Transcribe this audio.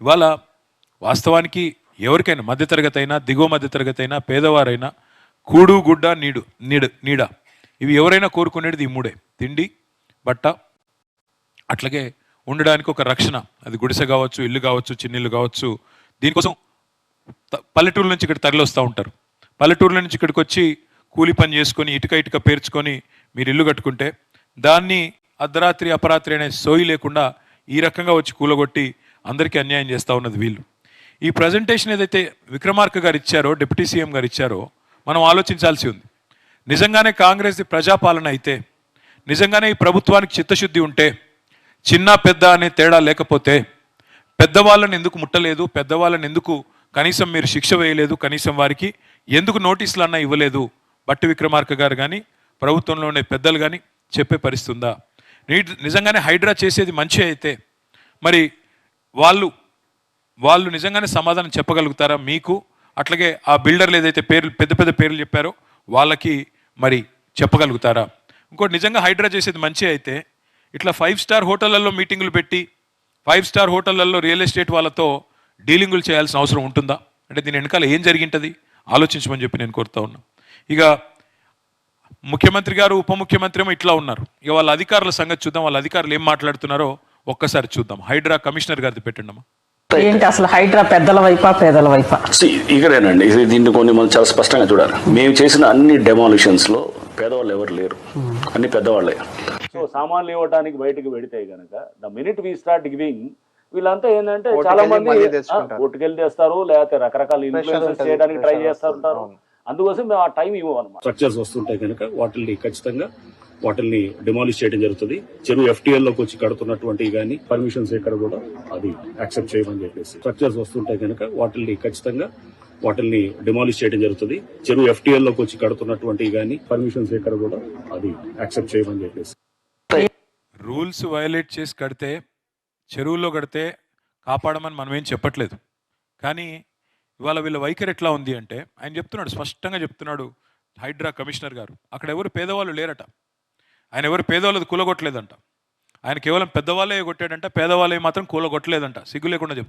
ఇవాళ వాస్తవానికి ఎవరికైనా మధ్యతరగతి అయినా దిగువ మధ్యతరగతి అయినా పేదవారైనా కూడు గుడ్డ నీడు నీడ నీడ. ఇవి ఎవరైనా కోరుకునేది ఈ మూడే. తిండి బట్ట అట్లాగే ఉండడానికి ఒక రక్షణ. అది గుడిసె కావచ్చు ఇల్లు కావచ్చు చిన్నిల్లు కావచ్చు. దీనికోసం త- పల్లెటూరు నుంచి ఇక్కడ తరలిస్తూ ఉంటారు. పల్లెటూరుల నుంచి ఇక్కడికి వచ్చి కూలి పని చేసుకొని ఇటుక ఇటుక పేర్చుకొని మీరు ఇల్లు కట్టుకుంటే దాన్ని అర్ధరాత్రి అపరాత్రి అనే సోయి లేకుండా ఈ రకంగా వచ్చి కూలగొట్టి అందరికీ అన్యాయం చేస్తూ ఉన్నది వీళ్ళు. ఈ ప్రజెంటేషన్ ఏదైతే విక్రమార్క గారు ఇచ్చారో డిప్యూటీ సీఎం గారు ఇచ్చారో మనం ఆలోచించాల్సి ఉంది. నిజంగానే కాంగ్రెస్ ప్రజాపాలన అయితే నిజంగానే ఈ ప్రభుత్వానికి చిత్తశుద్ధి ఉంటే చిన్న పెద్ద అనే తేడా లేకపోతే పెద్దవాళ్ళని ఎందుకు ముట్టలేదు పెద్దవాళ్ళని ఎందుకు కనీసం మీరు శిక్ష వేయలేదు కనీసం వారికి ఎందుకు నోటీసులు అన్నా ఇవ్వలేదు బట్టి విక్రమార్క గారు కానీ ప్రభుత్వంలోనే పెద్దలు కానీ చెప్పే పరిస్థితుందా? నీ- నిజంగానే హైడ్రా చేసేది మంచి అయితే మరి వాళ్ళు వాళ్ళు నిజంగానే సమాధానం చెప్పగలుగుతారా మీకు? అట్లాగే ఆ బిల్డర్లు ఏదైతే పేర్లు పెద్ద పెద్ద పేర్లు చెప్పారో వాళ్ళకి మరి చెప్పగలుగుతారా? ఇంకోటి నిజంగా హైడ్రా చేసేది మంచి అయితే ఇట్లా ఫైవ్ స్టార్ హోటళ్ళలో మీటింగులు పెట్టి ఫైవ్ స్టార్ హోటళ్ళలో రియల్ ఎస్టేట్ వాళ్ళతో డీలింగులు చేయాల్సిన అవసరం ఉంటుందా? అంటే దీని వెనకాల ఏం జరిగింటది? ఆలోచించమని చెప్పి నేను కోరుతా ఉన్నా. ఇక ముఖ్యమంత్రి గారు ఉప ముఖ్యమంత్రి ఏమో ఇట్లా ఉన్నారు. ఇక వాళ్ళ అధికారుల సంగతి చూద్దాం. వాళ్ళ అధికారులు ఏం మాట్లాడుతున్నారో ఒక్కసారి చూద్దాం. హైడ్రా కమిషనర్ గారిది పెట్టండి ఏంటి అసలు హైడ్రా పెద్దల వైపా పేదల వైపా? ఇక్కడేనండి. ఇది దీన్ని కొన్ని మనం చాలా స్పష్టంగా చూడాలి. మేము చేసిన అన్ని డెమాలిషన్స్లో పేదవాళ్ళు ఎవరు లేరు. అన్ని పెద్దవాళ్ళే. సో సామాన్లు ఇవ్వడానికి బయటకు పెడితే గనక the minute we start giving వీళ్ళంతా ఏంటంటే చాలా మంది. కోర్టుకెళ్ళి తెస్తారు లేకపోతే రకరకాల ఉంటుంది, చేయడానికి ట్రై pressure చేస్తూ ఉంటారు అవును. అందుకోసం మేము ఆ టైం ఇవ్వం అనమాట స్ట్రక్చర్స్ వస్తుంటాయి కనుక వాటిని ఖచ్చితంగా వాటిని డిమాలిష్ చేయడం జరుగుతుంది. చెరువు ఎఫ్టీఎల్లోకి వచ్చి కడుతున్నటువంటి కానీ పర్మిషన్స్ ఎక్కడ కూడా అది యాక్సెప్ట్ చేయమని చెప్పేసి స్ట్రక్చర్స్ వస్తుంటాయి కనుక వాటిని ఖచ్చితంగా వాటిని డిమాలిష్ చేయడం జరుగుతుంది. చెరువు ఎఫ్టీఎల్లోకి వచ్చి కడుతున్నటువంటి కానీ పర్మిషన్స్ ఎక్కడ కూడా అది యాక్సెప్ట్ చేయమని చెప్పేసి. రూల్స్ వయలేట్ చేసి కడితే చెరువుల్లో కడితే కాపాడమని మనం ఏం చెప్పట్లేదు. కానీ ఇవాళ వీళ్ళ వైఖరి ఎట్లా ఉంది అంటే ఆయన చెప్తున్నాడు స్పష్టంగా చెప్తున్నాడు హైడ్రా కమిషనర్ గారు. అక్కడ ఎవరు పేదవాళ్ళు లేరట. ఆయన ఎవరు పేదవాళ్ళది కూలగొట్టలేదంట. ఆయన కేవలం పెద్దవాళ్ళే కొట్టాడంట పేదవాళ్ళే మాత్రం కూలగొట్టలేదంట. సిగ్గు లేకుండా చెప్తాను